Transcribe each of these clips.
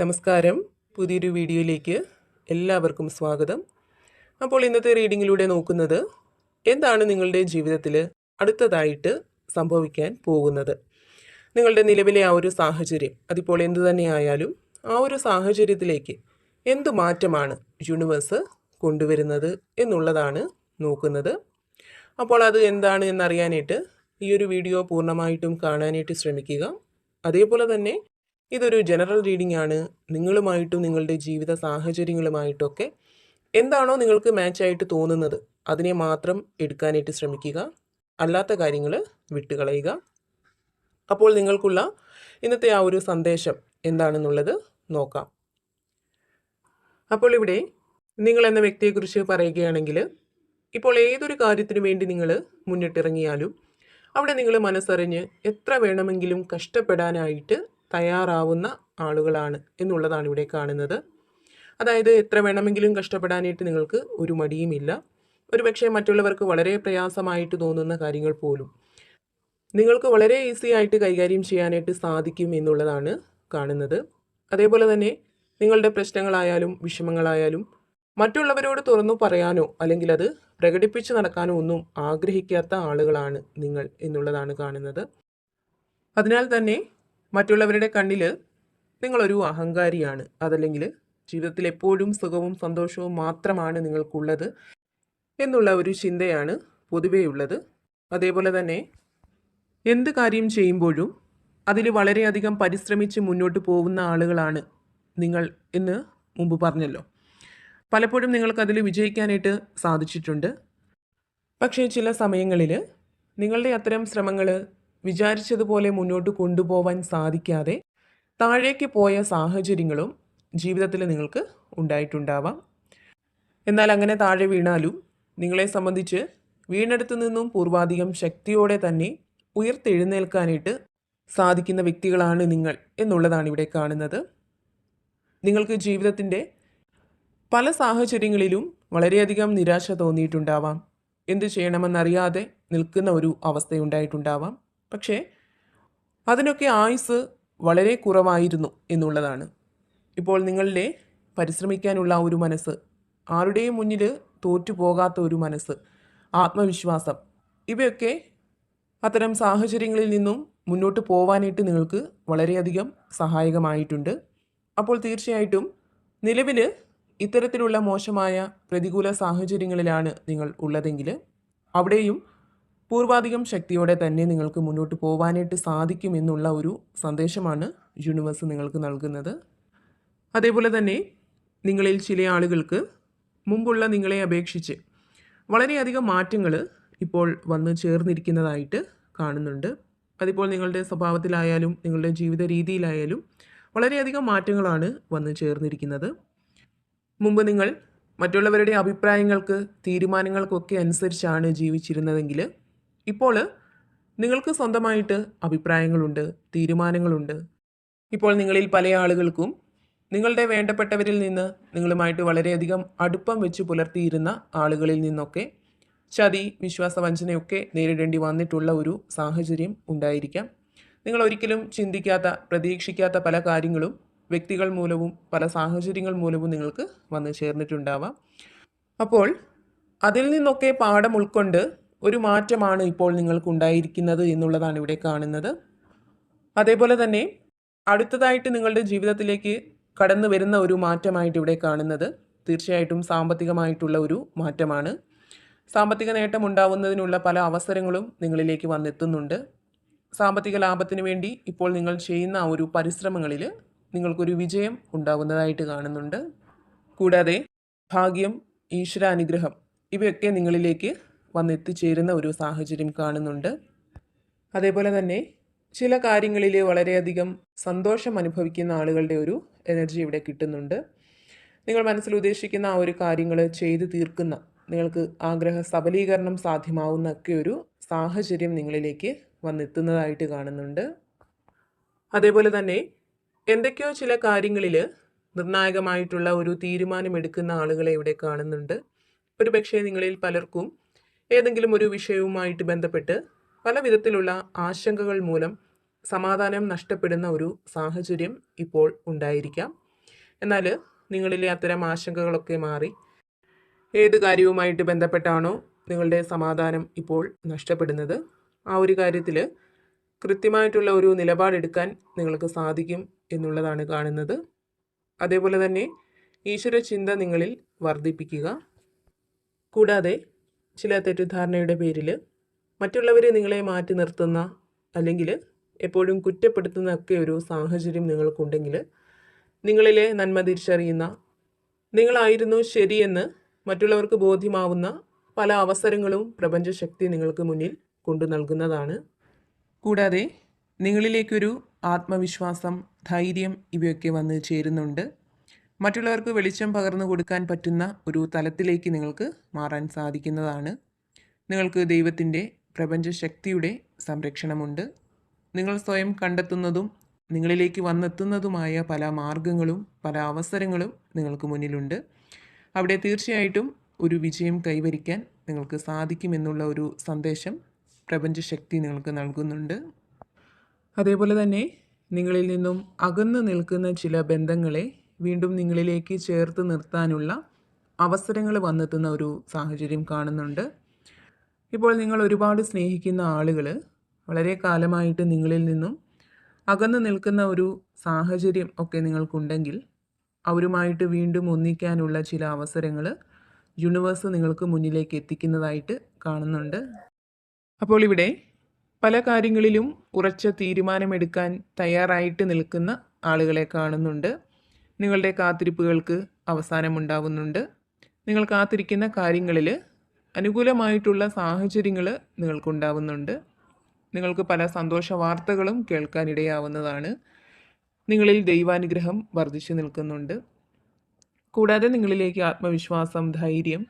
നമസ്കാരം. പുതിയൊരു വീഡിയോയിലേക്ക് എല്ലാവർക്കും സ്വാഗതം. അപ്പോൾ ഇന്നത്തെ റീഡിങ്ങിലൂടെ നോക്കുന്നത് എന്താണ് നിങ്ങളുടെ ജീവിതത്തിൽ അടുത്തതായിട്ട് സംഭവിക്കാൻ പോകുന്നത്? നിങ്ങളുടെ നിലവിലെ ആ ഒരു സാഹചര്യം അതിപ്പോൾ എന്തു തന്നെയായാലും ആ ഒരു സാഹചര്യത്തിലേക്ക് എന്തു മാറ്റമാണ് യൂണിവേഴ്സ് കൊണ്ടുവരുന്നത് എന്നുള്ളതാണ് നോക്കുന്നത്. അപ്പോൾ അത് എന്താണ് എന്നറിയാനായിട്ട് ഈ ഒരു വീഡിയോ പൂർണമായിട്ടും കാണാനായിട്ട് ശ്രമിക്കുക. അതേപോലെ തന്നെ ഇതൊരു ജനറൽ റീഡിംഗ് ആണ്. നിങ്ങളുമായിട്ടും നിങ്ങളുടെ ജീവിത സാഹചര്യങ്ങളുമായിട്ടൊക്കെ എന്താണോ നിങ്ങൾക്ക് മാച്ചായിട്ട് തോന്നുന്നത് അതിനെ മാത്രം എടുക്കാനായിട്ട് ശ്രമിക്കുക. അല്ലാത്ത കാര്യങ്ങൾ വിട്ടുകളയുക. അപ്പോൾ നിങ്ങൾക്കുള്ള ഇന്നത്തെ ആ ഒരു സന്ദേശം എന്താണെന്നുള്ളത് നോക്കാം. അപ്പോൾ ഇവിടെ നിങ്ങൾ എന്ന വ്യക്തിയെക്കുറിച്ച് പറയുകയാണെങ്കിൽ ഇപ്പോൾ ഏതൊരു കാര്യത്തിനു വേണ്ടി നിങ്ങൾ മുന്നിട്ടിറങ്ങിയാലും അവിടെ നിങ്ങൾ മനസ്സറിഞ്ഞ് എത്ര വേണമെങ്കിലും കഷ്ടപ്പെടാനായിട്ട് തയ്യാറാവുന്ന ആളുകളാണ് എന്നുള്ളതാണ് ഇവിടെ കാണുന്നത്. അതായത് എത്ര വേണമെങ്കിലും കഷ്ടപ്പെടാനായിട്ട് നിങ്ങൾക്ക് ഒരു മടിയുമില്ല. ഒരുപക്ഷെ മറ്റുള്ളവർക്ക് വളരെ പ്രയാസമായിട്ട് തോന്നുന്ന കാര്യങ്ങൾ പോലും നിങ്ങൾക്ക് വളരെ ഈസി ആയിട്ട് കൈകാര്യം ചെയ്യാനായിട്ട് സാധിക്കും എന്നുള്ളതാണ് കാണുന്നത്. അതേപോലെ തന്നെ നിങ്ങളുടെ പ്രശ്നങ്ങളായാലും വിഷമങ്ങളായാലും മറ്റുള്ളവരോട് തുറന്നു പറയാനോ അല്ലെങ്കിൽ അത് പ്രകടിപ്പിച്ച് നടക്കാനോ ഒന്നും ആഗ്രഹിക്കാത്ത ആളുകളാണ് നിങ്ങൾ എന്നുള്ളതാണ് കാണുന്നത്. അതിനാൽ തന്നെ മറ്റുള്ളവരുടെ കണ്ണിൽ നിങ്ങളൊരു അഹങ്കാരിയാണ്. അതല്ലെങ്കിൽ ജീവിതത്തിൽ എപ്പോഴും സുഖവും സന്തോഷവും മാത്രമാണ് നിങ്ങൾക്കുള്ളത് എന്നുള്ള ഒരു ചിന്തയാണ് പൊതുവെയുള്ളത് അതേപോലെ തന്നെ എന്ത് കാര്യം ചെയ്യുമ്പോഴും അതിൽ വളരെയധികം പരിശ്രമിച്ച് മുന്നോട്ട് പോകുന്ന ആളുകളാണ് നിങ്ങൾ എന്ന് മുമ്പ് പറഞ്ഞല്ലോ. പലപ്പോഴും നിങ്ങൾക്കതിൽ വിജയിക്കാനായിട്ട് സാധിച്ചിട്ടുണ്ട്. പക്ഷേ ചില സമയങ്ങളിൽ നിങ്ങളുടെ അത്തരം ശ്രമങ്ങൾ വിചാരിച്ചതുപോലെ മുന്നോട്ട് കൊണ്ടുപോവാൻ സാധിക്കാതെ താഴേക്ക് പോയ സാഹചര്യങ്ങളും ജീവിതത്തിൽ നിങ്ങൾക്ക് ഉണ്ടായിട്ടുണ്ടാവാം. എന്നാൽ അങ്ങനെ താഴെ വീണാലും നിങ്ങളെ സംബന്ധിച്ച് വീണെടുത്തു നിന്നും പൂർവാധികം ശക്തിയോടെ തന്നെ ഉയർത്തെഴുന്നേൽക്കാനായിട്ട് സാധിക്കുന്ന വ്യക്തികളാണ് നിങ്ങൾ എന്നുള്ളതാണ് ഇവിടെ കാണുന്നത്. നിങ്ങൾക്ക് ജീവിതത്തിന്റെ പല സാഹചര്യങ്ങളിലും വളരെയധികം നിരാശ തോന്നിയിട്ടുണ്ടാവാം. എന്ത് ചെയ്യണമെന്നറിയാതെ നിൽക്കുന്ന ഒരു അവസ്ഥയുണ്ടായിട്ടുണ്ടാവാം. പക്ഷേ അതിനൊക്കെ ആയുസ് വളരെ കുറവായിരുന്നു എന്നുള്ളതാണ്. ഇപ്പോൾ നിങ്ങളുടെ പരിശ്രമിക്കാനുള്ള ഒരു മനസ്സ് ആരുടെയും മുന്നിൽ തോറ്റു പോകാത്ത ഒരു മനസ്സ് ആത്മവിശ്വാസം ഇവയൊക്കെ അത്തരം സാഹചര്യങ്ങളിൽ നിന്നും മുന്നോട്ട് പോവാനായിട്ട് നിങ്ങൾക്ക് വളരെയധികം സഹായകമായിട്ടുണ്ട്. അപ്പോൾ തീർച്ചയായിട്ടും നിലവിൽ ഇത്തരത്തിലുള്ള മോശമായ പ്രതികൂല സാഹചര്യങ്ങളിലാണ് നിങ്ങൾ ഉള്ളതെങ്കിൽ അവിടെയും പൂർവാധികം ശക്തിയോടെ തന്നെ നിങ്ങൾക്ക് മുന്നോട്ട് പോകാനായിട്ട് സാധിക്കും എന്നുള്ള ഒരു സന്ദേശമാണ് യൂണിവേഴ്സ് നിങ്ങൾക്ക് നൽകുന്നത്. അതേപോലെ തന്നെ നിങ്ങളിൽ ചില ആളുകൾക്ക് മുമ്പുള്ള നിങ്ങളെ അപേക്ഷിച്ച് വളരെയധികം മാറ്റങ്ങൾ ഇപ്പോൾ വന്ന് ചേർന്നിരിക്കുന്നതായിട്ട് കാണുന്നുണ്ട്. അതിപ്പോൾ നിങ്ങളുടെ സ്വഭാവത്തിലായാലും നിങ്ങളുടെ ജീവിത രീതിയിലായാലും വളരെയധികം മാറ്റങ്ങളാണ് വന്ന് ചേർന്നിരിക്കുന്നത്. മുമ്പ് നിങ്ങൾ മറ്റുള്ളവരുടെ അഭിപ്രായങ്ങൾക്ക് തീരുമാനങ്ങൾക്കൊക്കെ അനുസരിച്ചാണ് ജീവിച്ചിരുന്നതെങ്കിൽ ഇപ്പോൾ നിങ്ങൾക്ക് സ്വന്തമായിട്ട് അഭിപ്രായങ്ങളുണ്ട് തീരുമാനങ്ങളുണ്ട്. ഇപ്പോൾ നിങ്ങളിൽ പല ആളുകൾക്കും നിങ്ങളുടെ വേണ്ടപ്പെട്ടവരിൽ നിന്ന് നിങ്ങളുമായിട്ട് വളരെയധികം അടുപ്പം വെച്ച് പുലർത്തിയിരുന്ന ആളുകളിൽ നിന്നൊക്കെ ചതി വിശ്വാസവഞ്ചനയൊക്കെ നേരിടേണ്ടി വന്നിട്ടുള്ള ഒരു സാഹചര്യം ഉണ്ടായിരിക്കാം. നിങ്ങൾ ഒരിക്കലും ചിന്തിക്കാത്ത പ്രതീക്ഷിക്കാത്ത പല കാര്യങ്ങളും വ്യക്തികൾ മൂലവും പല സാഹചര്യങ്ങൾ മൂലവും നിങ്ങൾക്ക് വന്നു ചേർന്നിട്ടുണ്ടാവാം. അപ്പോൾ അതിൽ നിന്നൊക്കെ പാഠം ഉൾക്കൊണ്ട് ഒരു മാറ്റമാണ് ഇപ്പോൾ നിങ്ങൾക്ക് ഉണ്ടായിരിക്കുന്നത് എന്നുള്ളതാണ് ഇവിടെ കാണുന്നത്. അതേപോലെ തന്നെ അടുത്തതായിട്ട് നിങ്ങളുടെ ജീവിതത്തിലേക്ക് കടന്നു വരുന്ന ഒരു മാറ്റമായിട്ട് ഇവിടെ കാണുന്നത് തീർച്ചയായിട്ടും സാമ്പത്തികമായിട്ടുള്ള ഒരു മാറ്റമാണ്. സാമ്പത്തിക നേട്ടം ഉണ്ടാവുന്നതിനുള്ള പല അവസരങ്ങളും നിങ്ങളിലേക്ക് വന്നെത്തുന്നുണ്ട്. സാമ്പത്തിക ലാഭത്തിന് വേണ്ടി ഇപ്പോൾ നിങ്ങൾ ചെയ്യുന്ന ഒരു പരിശ്രമങ്ങളിൽ നിങ്ങൾക്കൊരു വിജയം ഉണ്ടാകുന്നതായിട്ട് കാണുന്നുണ്ട്. കൂടാതെ ഭാഗ്യം ഈശ്വരാനുഗ്രഹം ഇവയൊക്കെ നിങ്ങളിലേക്ക് വന്നെത്തിച്ചേരുന്ന ഒരു സാഹചര്യം കാണുന്നുണ്ട്. അതേപോലെ തന്നെ ചില കാര്യങ്ങളിൽ വളരെയധികം സന്തോഷം അനുഭവിക്കുന്ന ആളുകളുടെ ഒരു എനർജി ഇവിടെ കിട്ടുന്നുണ്ട്. നിങ്ങൾ മനസ്സിൽ ഉദ്ദേശിക്കുന്ന ആ ഒരു കാര്യങ്ങൾ ചെയ്തു തീർക്കുന്ന നിങ്ങൾക്ക് ആഗ്രഹ സബലീകരണം സാധ്യമാവുന്ന ഒക്കെ ഒരു സാഹചര്യം നിങ്ങളിലേക്ക് വന്നെത്തുന്നതായിട്ട് കാണുന്നുണ്ട്. അതേപോലെ തന്നെ എന്തൊക്കെയോ ചില കാര്യങ്ങളിൽ നിർണായകമായിട്ടുള്ള ഒരു തീരുമാനമെടുക്കുന്ന ആളുകളെ ഇവിടെ കാണുന്നുണ്ട്. ഒരു പക്ഷേ നിങ്ങളിൽ പലർക്കും ഏതെങ്കിലും ഒരു വിഷയവുമായിട്ട് ബന്ധപ്പെട്ട് പല വിധത്തിലുള്ള ആശങ്കകൾ മൂലം സമാധാനം നഷ്ടപ്പെടുന്ന ഒരു സാഹചര്യം ഇപ്പോൾ ഉണ്ടായിരിക്കാം. എന്നാൽ നിങ്ങളിലെ അത്തരം ആശങ്കകളൊക്കെ മാറി ഏത് കാര്യവുമായിട്ട് ബന്ധപ്പെട്ടാണോ നിങ്ങളുടെ സമാധാനം ഇപ്പോൾ നഷ്ടപ്പെടുന്നത്. ആ ഒരു കാര്യത്തിൽ കൃത്യമായിട്ടുള്ള ഒരു നിലപാടെടുക്കാൻ നിങ്ങൾക്ക് സാധിക്കും എന്നുള്ളതാണ് കാണുന്നത്. അതേപോലെ തന്നെ ഈശ്വര ചിന്ത നിങ്ങളിൽ വർദ്ധിപ്പിക്കുക. കൂടാതെ ചില തെറ്റിദ്ധാരണയുടെ പേരിൽ മറ്റുള്ളവർ നിങ്ങളെ മാറ്റി നിർത്തുന്ന അല്ലെങ്കിൽ എപ്പോഴും കുറ്റപ്പെടുത്തുന്ന ഒക്കെ ഒരു സാഹചര്യം നിങ്ങൾക്കുണ്ടെങ്കിൽ നിങ്ങളിലെ നന്മ തിരിച്ചറിയുന്ന നിങ്ങളായിരുന്നു ശരിയെന്ന് മറ്റുള്ളവർക്ക് ബോധ്യമാവുന്ന പല അവസരങ്ങളും പ്രപഞ്ചശക്തി നിങ്ങൾക്ക് മുന്നിൽ കൊണ്ടു നൽകുന്നതാണ്. കൂടാതെ നിങ്ങളിലേക്കൊരു ആത്മവിശ്വാസം ധൈര്യം ഇവയൊക്കെ വന്ന് ചേരുന്നുണ്ട്. മറ്റുള്ളവർക്ക് വെളിച്ചം പകർന്നു കൊടുക്കാൻ പറ്റുന്ന ഒരു തലത്തിലേക്ക് നിങ്ങൾക്ക് മാറാൻ സാധിക്കുന്നതാണ്. നിങ്ങൾക്ക് ദൈവത്തിന്റെ പ്രപഞ്ചശക്തിയുടെ സംരക്ഷണമുണ്ട്. നിങ്ങൾ സ്വയം കണ്ടെത്തുന്നതും നിങ്ങളിലേക്ക് വന്നെത്തുന്നതുമായ പല മാർഗങ്ങളും പല അവസരങ്ങളും നിങ്ങൾക്ക് മുന്നിലുണ്ട്. അവിടെ തീർച്ചയായിട്ടും ഒരു വിജയം കൈവരിക്കാൻ നിങ്ങൾക്ക് സാധിക്കുമെന്നുള്ള ഒരു സന്ദേശം പ്രപഞ്ചശക്തി നിങ്ങൾക്ക് നൽകുന്നുണ്ട്. അതേപോലെ തന്നെ നിങ്ങളിൽ നിന്നും അകന്നു നിൽക്കുന്ന ചില ബന്ധങ്ങളെ വീണ്ടും നിങ്ങളിലേക്ക് ചേർത്ത് നിർത്താനുള്ള അവസരങ്ങൾ വന്നെത്തുന്ന ഒരു സാഹചര്യം കാണുന്നുണ്ട്. ഇപ്പോൾ നിങ്ങൾ ഒരുപാട് സ്നേഹിക്കുന്ന ആളുകൾ വളരെ കാലമായിട്ട് നിങ്ങളിൽ നിന്നും അകന്നു നിൽക്കുന്ന ഒരു സാഹചര്യം ഒക്കെ നിങ്ങൾക്കുണ്ടെങ്കിൽ അവരുമായിട്ട് വീണ്ടും ഒന്നിക്കാനുള്ള ചില അവസരങ്ങൾ യൂണിവേഴ്സ് നിങ്ങൾക്ക് മുന്നിലേക്ക് എത്തിക്കുന്നതായിട്ട് കാണുന്നുണ്ട്. അപ്പോൾ ഇവിടെ പല കാര്യങ്ങളിലും ഉറച്ച തീരുമാനമെടുക്കാൻ തയ്യാറായിട്ട് നിൽക്കുന്ന ആളുകളെ കാണുന്നുണ്ട്. നിങ്ങളുടെ കാത്തിരിപ്പുകൾക്ക് അവസാനമുണ്ടാവുന്നുണ്ട്. നിങ്ങൾ കാത്തിരിക്കുന്ന കാര്യങ്ങളിൽ അനുകൂലമായിട്ടുള്ള സാഹചര്യങ്ങൾ നിങ്ങൾക്കുണ്ടാവുന്നുണ്ട്. നിങ്ങൾക്ക് പല സന്തോഷ വാർത്തകളും കേൾക്കാനിടയാവുന്നതാണ്. നിങ്ങളിൽ ദൈവാനുഗ്രഹം വർദ്ധിച്ചു നിൽക്കുന്നുണ്ട്. കൂടാതെ നിങ്ങളിലേക്ക് ആത്മവിശ്വാസം ധൈര്യം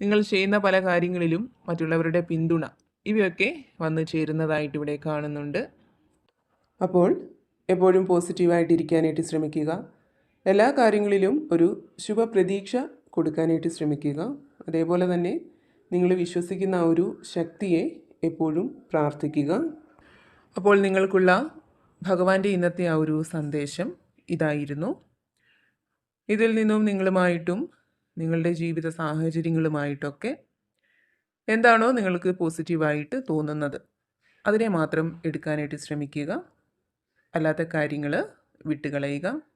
നിങ്ങൾ ചെയ്യുന്ന പല കാര്യങ്ങളിലും മറ്റുള്ളവരുടെ പിന്തുണ ഇവയൊക്കെ വന്നു ചേരുന്നതായിട്ട് ഇവിടെ കാണുന്നുണ്ട്. അപ്പോൾ എപ്പോഴും പോസിറ്റീവായിട്ടിരിക്കാനായിട്ട് ശ്രമിക്കുക. എല്ലാ കാര്യങ്ങളിലും ഒരു ശുഭപ്രതീക്ഷ കൊടുക്കാനായിട്ട് ശ്രമിക്കുക. അതേപോലെ തന്നെ നിങ്ങൾ വിശ്വസിക്കുന്ന ആ ഒരു ശക്തിയെ എപ്പോഴും പ്രാർത്ഥിക്കുക. അപ്പോൾ നിങ്ങൾക്കുള്ള ഭഗവാന്റെ ഇന്നത്തെ ആ ഒരു സന്ദേശം ഇതായിരുന്നു. ഇതിൽ നിന്നും നിങ്ങളുമായിട്ടും നിങ്ങളുടെ ജീവിത സാഹചര്യങ്ങളുമായിട്ടൊക്കെ എന്താണോ നിങ്ങൾക്ക് പോസിറ്റീവായിട്ട് തോന്നുന്നത് അതിനെ മാത്രം എടുക്കാനായിട്ട് ശ്രമിക്കുക. അല്ലാത്ത കാര്യങ്ങൾ വിട്ടുകളയുക.